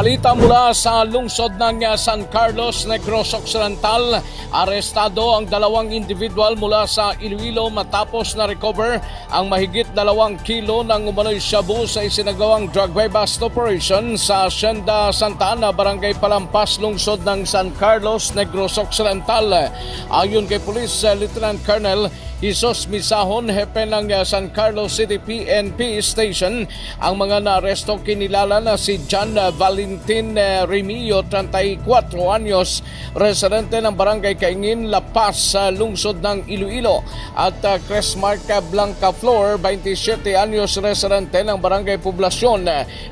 Balita mula sa lungsod ng uh, San Carlos, Negros Occidental. Arestado ang dalawang individual mula sa Iloilo matapos na recover ang mahigit dalawang kilo ng umano'y shabu sa isinagawang drug bust operation sa Hacienda Santa Ana, Barangay Palampas, lungsod ng San Carlos, Negros Occidental. Ayon kay Police uh, Lieutenant Colonel Jesus Misahon, hepe ng uh, San Carlos City PNP Station, ang mga naaresto kinilala na si John uh, Valentin uh, Remillo, 34 anyos, residente ng Barangay Kaingin, La Paz, sa lungsod ng Iloilo, at uh, Cresmarca Blanca Flor, 27 anyos, residente ng Barangay Poblasyon,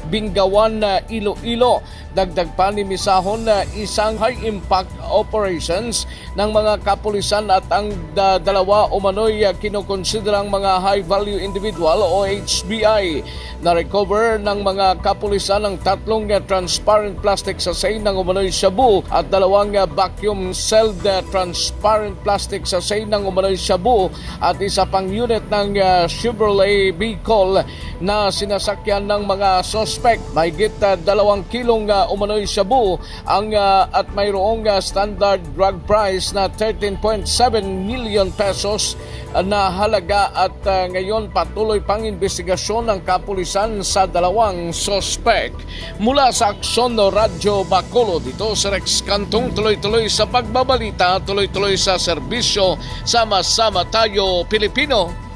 Bingawan, Iloilo. Dagdag pa ni Misahon na isang high-impact operations ng mga kapulisan at ang da- dalawa umano'y uh, kinukonsiderang mga high-value individual o HBI na recover ng mga kapulisan ng tatlong uh, transparent plastic sachet ng umano'y shabu at dalawang uh, vacuum sealed transparent plastic sachet ng umano'y shabu at isa pang unit ng Chevrolet vehicle na sinasakyan ng mga suspect. Mahigit dalawang kilong umano'y shabu ang at mayroong standard drug price na 13.7 million pesos na halaga at uh, ngayon patuloy pang investigasyon ng kapulisan sa dalawang suspect. Mula sa Aksono Radyo Bacolod dito sa Rex Kantong tuloy-tuloy sa pagbabalita, tuloy-tuloy sa serbisyo, sama-sama tayo Pilipino.